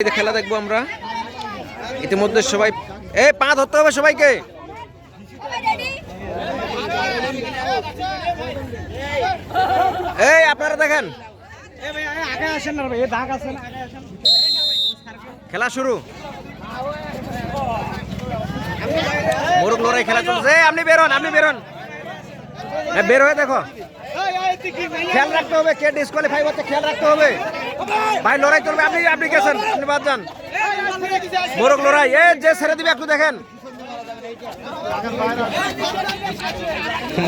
খেলা দেখব আমরা। ইতিমধ্যে সবাই এ, পা ধরতে হবে সবাইকে। এই, আপনারা দেখেন। খেলা শুরু। মোরগ লড়াই খেলা চলছে। আপনি বেরোন আপনি বেরোন। বের হয়ে দেখো। খেয়াল রাখতে হবে, কে ডিসকোয়ালিফাই হচ্ছে খেয়াল রাখতে হবে। ভাই, লড়াই চলবে, আপনি আপনি গেছেন যান মোরগ লড়াই এ যে ছেড়ে দিবে, একটু দেখেন।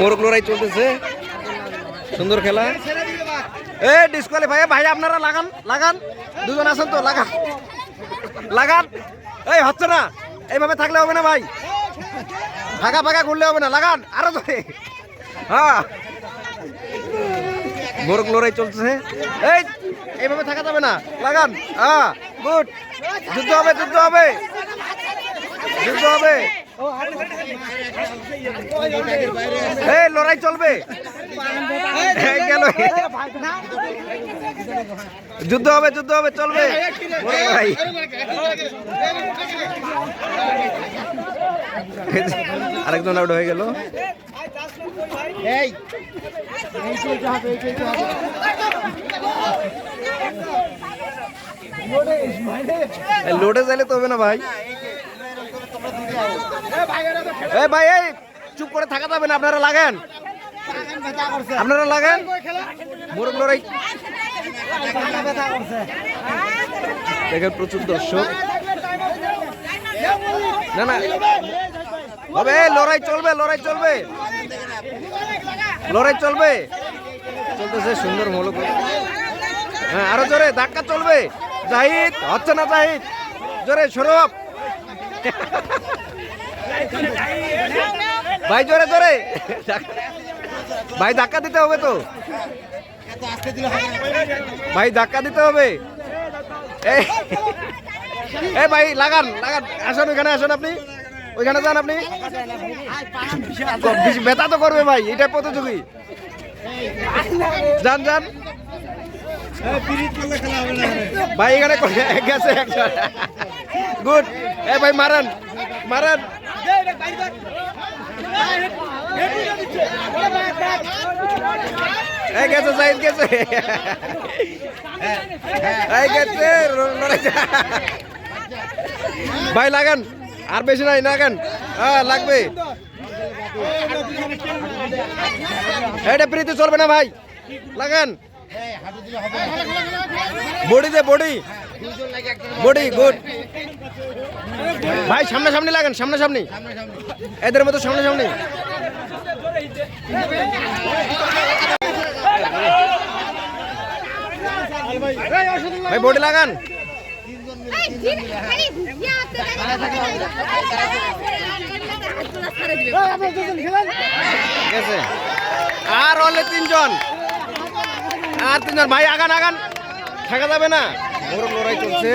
মোরগ লড়াই চলতেছে। সুন্দর খেলা। এ ডিসকোয়ালিফাই ভাই, আপনারা লাগান লাগান। দুজন আছেন তো, লাগান। লাগান। এই, হচ্ছে না। এইভাবে থাকলে হবে না, ভাই। ফাঁকা ফাঁকা করলে হবে না, লাগান। আরও ধরে। হ্যাঁ। মোরগ লড়াই চলছে এই, এইভাবে থাকা যাবে না। লাগান। হ্যাঁ গুড। যুদ্ধ হবে যুদ্ধ হবে। যুদ্ধ হবে। এই, লড়াই চলবে। গেল। যুদ্ধ হবে যুদ্ধ হবে, চলবে। লড়াই। আরেকজন আউট হয়ে গেল। এই। লোডে চাইলে তো হবে না ভাই। এই ভাই, এই, চুপ করে থাকা যাবে না, আপনারা লাগেন। আপনারা লাগেন? মোরগ লড়াই। দেখেন প্রচুর দর্শক। না না। হবে লড়াই চলবে লড়াই চলবে। লড়াই চলবে? চলতেছে সুন্দর মূলক হ্যাঁ আরও জোরে, ধাক্কা চলবে। জাহিদ, হচ্ছে না জাহিদ? জোরে, সৌরভ। ভাই, জোরে জোরে। ভাই, ধাক্কা দিতে হবে তো। ভাই, ধাক্কা দিতে হবে। এই ভাই, লাগান লাগান। আসুন ওইখানে আসুন আপনি। ওইখানে যান আপনি। ব্যথা তো করবে ভাই এটা প্রতিযোগী। যান যান। ভাই, এখানে গেছে গুড। এ ভাই, মারান মারান। গেছে ভাই, লাগান। আর বেশি নাই লাগান হ্যাঁ লাগবে। এটা প্রীতি চলবে না ভাই। লাগান। বডি দে, বডি। Body, good. ভাই সামনে সামনে লাগান সামনে সামনে এদের মতো সামনে সামনে ভাই, বডি লাগান। আর অনলি তিনজন। আর তিনজন। ভাই, আগান আগান। থাকা যাবে না। বড় লড়াই চলছে।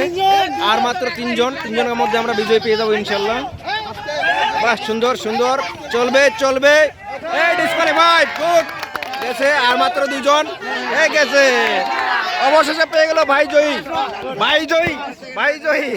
আর মাত্র তিনজন। তিনজনের মধ্যে আমরা বিজয় পেয়ে যাব ইনশাল্লাহ বাহ, সুন্দর সুন্দর। চলবে চলবে। এই ডিসকোয়ালিফাই গুড। গেছে। আর মাত্র দুজন। এই গেছে। অবশেষে পেয়ে গেল ভাই জয়ী ভাই জয়ী ভাই জয়ী